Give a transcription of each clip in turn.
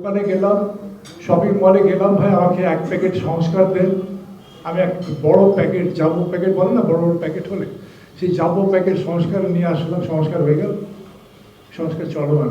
দোকানে গেলাম শপিং মলে গেলাম, ভাই আমাকে এক প্যাকেট সংস্কার দেন। আমি এক বড় প্যাকেট জাম্বো প্যাকেট বলে না, বড় বড় প্যাকেট হলে। সেই জাম্বো প্যাকেট সংস্কার নিয়ে আসলাম, সংস্কার হয়ে গেল। সংস্কার চলমান।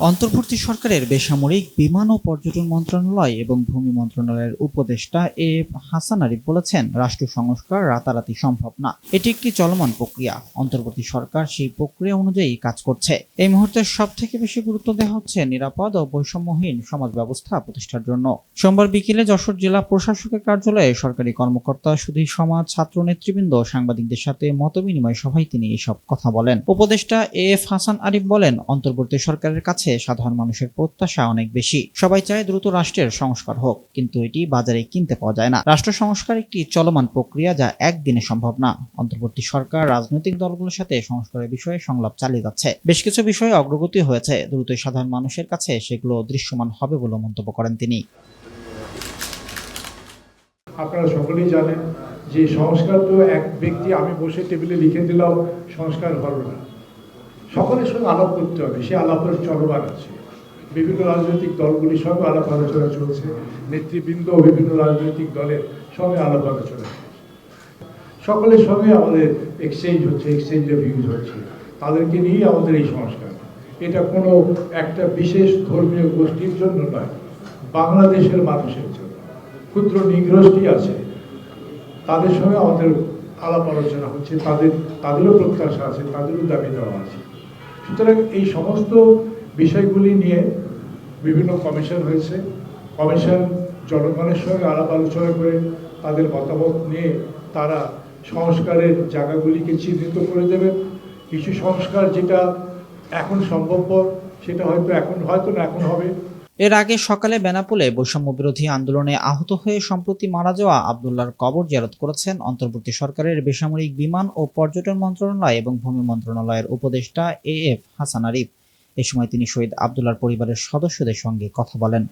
অন্তর্বর্তী সরকারের বেসামরিক বিমান ও পর্যটন মন্ত্রণালয় এবং ভূমি মন্ত্রণালয়ের উপদেষ্টা এ হাসান আরিফ বলেছেন, রাষ্ট্র সংস্কার রাতারাতি সম্ভব না। এটি একটি চলমান প্রক্রিয়া। অন্তর্বর্তী সরকার সেই প্রক্রিয়া অনুযায়ী কাজ করছে। এই মুহূর্তে সব থেকে বেশি গুরুত্ব দেওয়া হচ্ছে নিরাপদ ও বৈষম্যহীন সমাজ ব্যবস্থা প্রতিষ্ঠার জন্য। সোমবার বিকেলে যশোর জেলা প্রশাসকের কার্যালয়ে সরকারি কর্মকর্তা, সুধী সমাজ, ছাত্র নেতৃবৃন্দ সাংবাদিকদের সাথে মতবিনিময় সভায় তিনি এসব কথা বলেন। উপদেষ্টা এ এফ হাসান আরিফ বলেন, অন্তর্বর্তী সরকারের কাছে সাধারণ মানুষের প্রত্যাশা অনেক বেশি। সবাই চায় দ্রুত রাষ্ট্রের সংস্কার হোক, কিন্তু এটি বাজারে কিনতে পাওয়া যায় না। রাষ্ট্র সংস্কার একটি চলমান প্রক্রিয়া যা একদিনে সম্ভব না। অন্তর্বর্তী সরকার, রাজনৈতিক দলগুলোর সাথে সংস্কারের বিষয়ে সংলাপ চালিয়ে যাচ্ছে। বেশ কিছু বিষয়ে অগ্রগতি হয়েছে। দ্রুতই সাধারণ মানুষের কাছে সেগুলো দৃশ্যমান হবে বলে মন্তব্য করেন তিনি। আপনারা সকলেই জানেন যে সংস্কার তো এক ব্যক্তি, আমি বসে টেবিলে লিখে দিলাম সংস্কার হলো না। সকলের সঙ্গে আলাপ করতে হবে। সে আলাপের চলমান আছে। বিভিন্ন রাজনৈতিক দলগুলির সঙ্গে আলাপ আলোচনা চলছে। নেতৃবৃন্দ বিভিন্ন রাজনৈতিক দলের সঙ্গে আলাপ আলোচনা সকলের সঙ্গে আমাদের এক্সচেঞ্জ হচ্ছে এক্সচেঞ্জ অফ ভিউজ হচ্ছে। তাদেরকে নিয়েই আমাদের এই সংস্কার। এটা কোনো একটা বিশেষ ধর্মীয় গোষ্ঠীর জন্য নয়, বাংলাদেশের মানুষের জন্য। ক্ষুদ্র নিগ্রষ্টি আছে। তাদের সঙ্গে আমাদের আলাপ আলোচনা হচ্ছে। তাদের, তাদেরও প্রত্যাশা আছে, তাদেরও দাবি দেওয়া আছে। সুতরাং এই সমস্ত বিষয়গুলি নিয়ে বিভিন্ন কমিশন হয়েছে। কমিশন জনগণের সঙ্গে আলাপ আলোচনা করে তাদের মতামত নিয়ে তারা সংস্কারের জায়গাগুলিকে চিহ্নিত করে দেবে। কিছু সংস্কার যেটা এখন সম্ভবপর, সেটা হয়তো এখন হয়তো না এখন হবে। এর আগে সকালে বেনাপোলে বৈষম্য বিরোধী আন্দোলনে আহত হয়ে সম্প্রতি মারা যাওয়া আবদুল্লার কবর জেরত করেছেন অন্তর্বর্তী সরকারের বেসামরিক বিমান ও পর্যটন মন্ত্রণালয় এবং ভূমি মন্ত্রণালয়ের উপদেষ্টা এ এফ হাসান আরিফ। এ সময় তিনি শহীদ আবদুল্লার পরিবারের সদস্যদের সঙ্গে কথা বলেন।